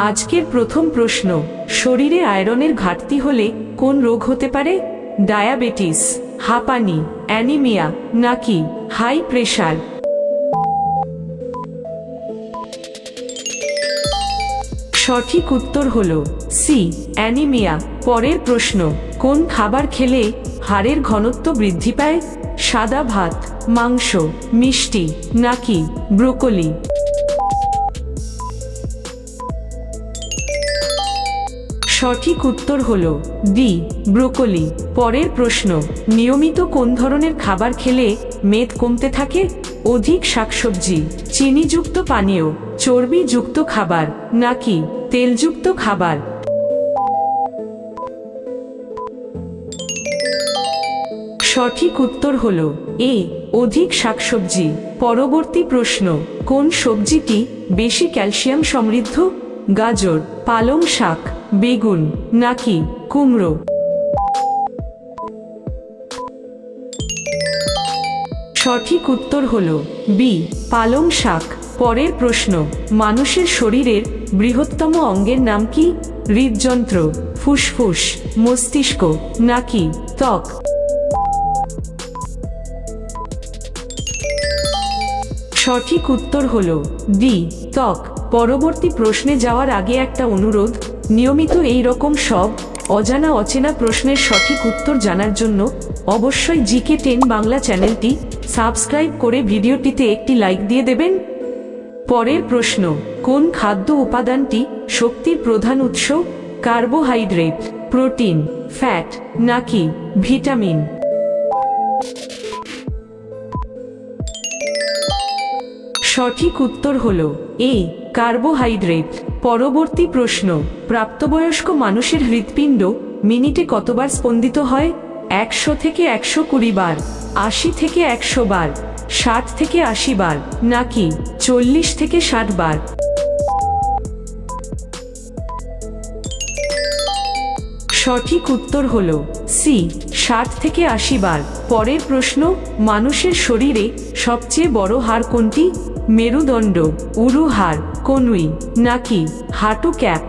আজকের প্রথম প্রশ্ন, শরীরে আয়রনের ঘাটতি হলে কোন রোগ হতে পারে? ডায়াবেটিস, হাঁপানি, অ্যানিমিয়া, নাকি হাই প্রেশার? সঠিক উত্তর হল সি, অ্যানিমিয়া। পরের প্রশ্ন, কোন খাবার খেলে হাড়ের ঘনত্ব বৃদ্ধি পায়? সাদা ভাত, মাংস, মিষ্টি, নাকি ব্রোকলি? সঠিক উত্তর হল ডি, ব্রোকলি। পরের প্রশ্ন, নিয়মিত কোন ধরনের খাবার খেলে মেদ কমতে থাকে? অধিক শাকসবজি, চিনিযুক্ত পানীয়, চর্বিযুক্ত খাবার, নাকি তেলযুক্ত খাবার? সঠিক উত্তর হল এ, অধিক শাকসবজি। পরবর্তী প্রশ্ন, কোন সবজিটি বেশি ক্যালসিয়াম সমৃদ্ধ? গাজর, পালং শাক বেগুন, নাকি কুমড়ো? সঠিক উত্তর হল বি, পালং শাক। পরের প্রশ্ন, মানুষের শরীরের বৃহত্তম অঙ্গের নাম কি? হৃদযন্ত্র, ফুসফুস, মস্তিষ্ক, নাকি ত্বক? সঠিক উত্তর হল ডি, ত্বক। পরবর্তী প্রশ্নে যাওয়ার আগে একটা অনুরোধ নিয়মিত এই রকম সব অজানা অচেনা প্রশ্নের সঠিক উত্তর জানার জন্য অবশ্যই জিকে টেন বাংলা চ্যানেলটি সাবস্ক্রাইব করে ভিডিওটিতে একটি লাইক দিয়ে দেবেন। পরের প্রশ্ন, কোন খাদ্য উপাদানটি শক্তির প্রধান উৎস? কার্বোহাইড্রেট, প্রোটিন, ফ্যাট, নাকি ভিটামিন? সঠিক উত্তর হল এ। কার্বোহাইড্রেট। পরবর্তী প্রশ্ন, প্রাপ্তবয়স্ক মানুষের হৃৎপিণ্ড মিনিটে কতবার স্পন্দিত হয়? একশো থেকে একশো কুড়ি বার, আশি থেকে একশো বার, ষাট থেকে আশি বার, নাকি চল্লিশ থেকে ষাট বার? সঠিক উত্তর হল সি ষাট থেকে আশি বার। পরের প্রশ্ন, মানুষের শরীরে সবচেয়ে বড় হাড় কোনটি? মেরুদণ্ড, উরু হাড়, কনুই, নাকি হাঁটু ক্যাপ?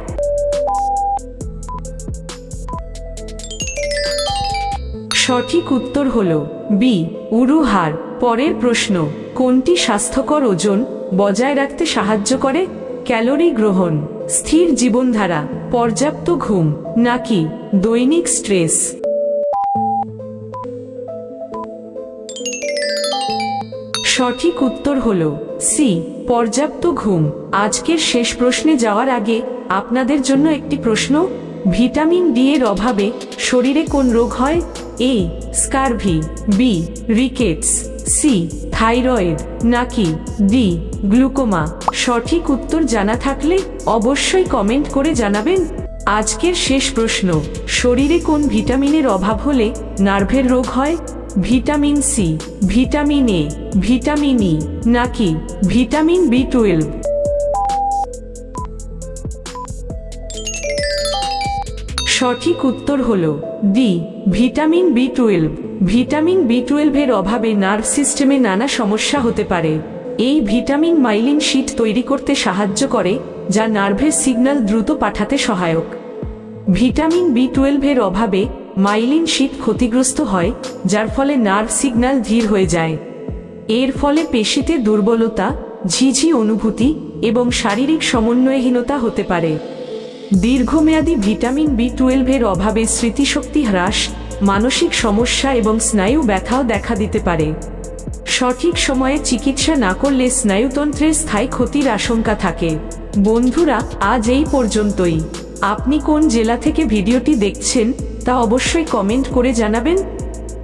সঠিক উত্তর হল বি, উরু হাড়। পরের প্রশ্ন, কোনটি স্বাস্থ্যকর ওজন বজায় রাখতে সাহায্য করে? ক্যালোরি গ্রহণ, স্থির জীবনধারা, পর্যাপ্ত ঘুম, নাকি দৈনিক স্ট্রেস। সঠিক উত্তর হল সি, পর্যাপ্ত ঘুম। আজকের শেষ প্রশ্নে যাওয়ার আগে আপনাদের জন্য একটি প্রশ্ন। ভিটামিন ডি এর অভাবে শরীরে কোন রোগ হয়? A, scurvy, B, rickets, C, thyroid, নাকি ডি, গ্লুকোমা? সঠিক উত্তর জানা থাকলে অবশ্যই কমেন্ট করে জানাবেন। আজকের শেষ প্রশ্ন, শরীরে কোন ভিটামিনের অভাব হলে নার্ভের রোগ হয়? Vitamin C vitamin A vitamin E নাকি ভিটামিন বি টুয়েলভ সঠিক উত্তর হল D vitamin B twelve vitamin B টুয়েলভের অভাবে নার্ভ সিস্টেমে নানা সমস্যা হতে পারে। এই ভিটামিন মাইলিন শীট তৈরি করতে সাহায্য করে, যা নার্ভের সিগন্যাল দ্রুত পাঠাতে সহায়ক। ভিটামিন বি টুয়েলভের অভাবে মাইলিন শীত ক্ষতিগ্রস্ত হয়, যার ফলে নার্ভ সিগন্যাল ধীর হয়ে যায়। এর ফলে পেশিতে দুর্বলতা, ঝিঝি অনুভূতি এবং শারীরিক সমন্বয়হীনতা হতে পারে। দীর্ঘমেয়াদী ভিটামিন বি টুয়েলভের অভাবে স্মৃতিশক্তি হ্রাস, মানসিক সমস্যা এবং স্নায়ু ব্যথাও দেখা দিতে পারে। সঠিক সময়ে চিকিৎসা না করলে স্নায়ুতন্ত্রের স্থায়ী ক্ষতির আশঙ্কা থাকে। বন্ধুরা, আজ এই পর্যন্তই। আপনি কোন জেলা থেকে ভিডিওটি দেখছেন তা অবশ্যই কমেন্ট করে জানাবেন।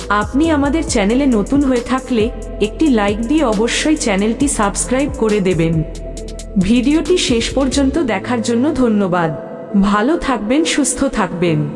আপনি আমাদের চ্যানেলে নতুন হয়ে থাকলে একটি লাইক দিয়ে অবশ্যই চ্যানেলটি সাবস্ক্রাইব করে দেবেন। ভিডিওটি শেষ পর্যন্ত দেখার জন্য ধন্যবাদ। ভালো থাকবেন, সুস্থ থাকবেন।